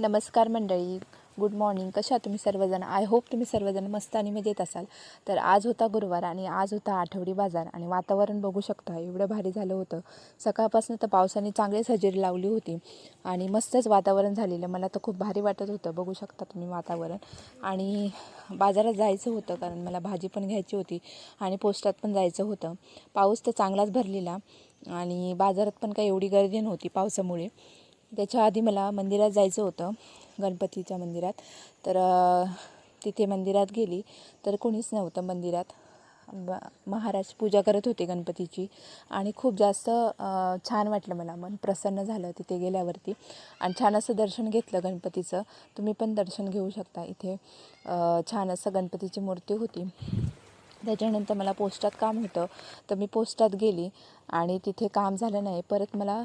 नमस्कार मंडळी. Good morning कशा तुम्ही सर्वजण? आय होप तुम्ही सर्वजण मस्त आणि मजेत असाल. तर आज होता गुरुवार आणि आज होता आठवडी बाजार आणि वातावरण बघू शकता एवढं भारी झालं होतं. सकाळपासून तर पावसाने चांगलीच हजेरी लावली होती आणि मस्तच वातावरण झालेलं. मला तर खूप भारी वाटत होतं. बघू शकता तुम्ही वातावरण. आणि बाजारात जायचं होतं कारण मला भाजी पण घ्यायची होती आणि पोस्टात पण जायचं होतं. पाऊस तर चांगलाच भरलेला आणि बाजारात पण काही एवढी गर्दी नव्हती पावसामुळे. त्याच्या आधी मला मंदिरात जायचं होतं गणपतीच्या मंदिरात. तर तिथे मंदिरात गेली. तर कोणीच नव्हतं मंदिरात. ब- महाराज पूजा करत होते गणपतीची. आणि खूप जास्त छान वाटलं मला. मन प्रसन्न झालं तिथे गेल्यावरती. आणि छान असं दर्शन घेतलं गणपतीचं. तुम्ही पण दर्शन घेऊ शकता इथे. छान असं गणपतीची मूर्ती होती. त्याच्यानंतर मला पोस्टात काम होतं. तर मी पोस्टात गेली आणि तिथे काम झालं नाही. परत मला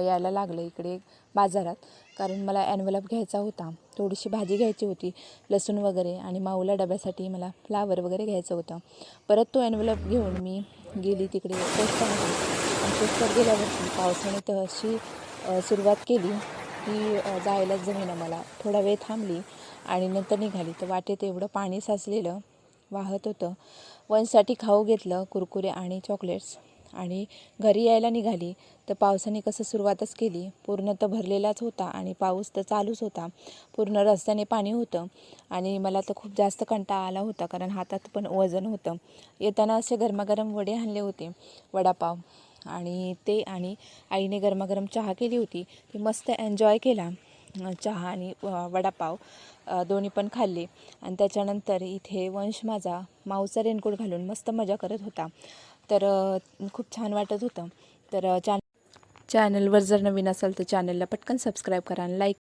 यायला लागलं इकडे बाजारात. कारण मला ॲनवलप घ्यायचा होता. थोडीशी भाजी घ्यायची होती लसूण वगैरे आणि माऊला डब्यासाठी मला फ्लावर वगैरे घ्यायचं होतं. परत तो ॲनवलप घेऊन मी गेली तिकडे पोस्टामध्ये. आणि पोस्टात गेल्यावरती पावसाने तर अशी सुरुवात केली की जायलाच जमेना मला. थोडा वेळ थांबली आणि नंतर निघाली. तर वाटेत एवढं पाणी साचलेलं वाहत होतं. वनसाठी खाऊ घेतलं कुरकुरे आणि चॉकलेट्स आणि घरी यायला निघाली. तर पावसाने कसं सुरुवातच केली. पूर्ण तर भरलेलाच होता आणि पाऊस तर चालूच होता. पूर्ण रस्त्याने पाणी होतं. आणि मला तर खूप जास्त कंटाळा आला होता कारण हातात पण वजन होतं. येताना असे गरमागरम वडे आणले होते वडापाव. आणि ते आणि आईने गरमागरम चहा केली होती. ती मस्त एन्जॉय केला. चहा आणि वडापाव दोन्ही पण खाल्ले. आणि त्याच्यानंतर इथे वंश माझा माऊचा रेनकोट घालून मस्त मजा करत होता. तर खूप छान वाटत होतं. तर चॅन चॅनलवर जर नवीन असाल तर चॅनलला पटकन सबस्क्राईब करा आणि लाईक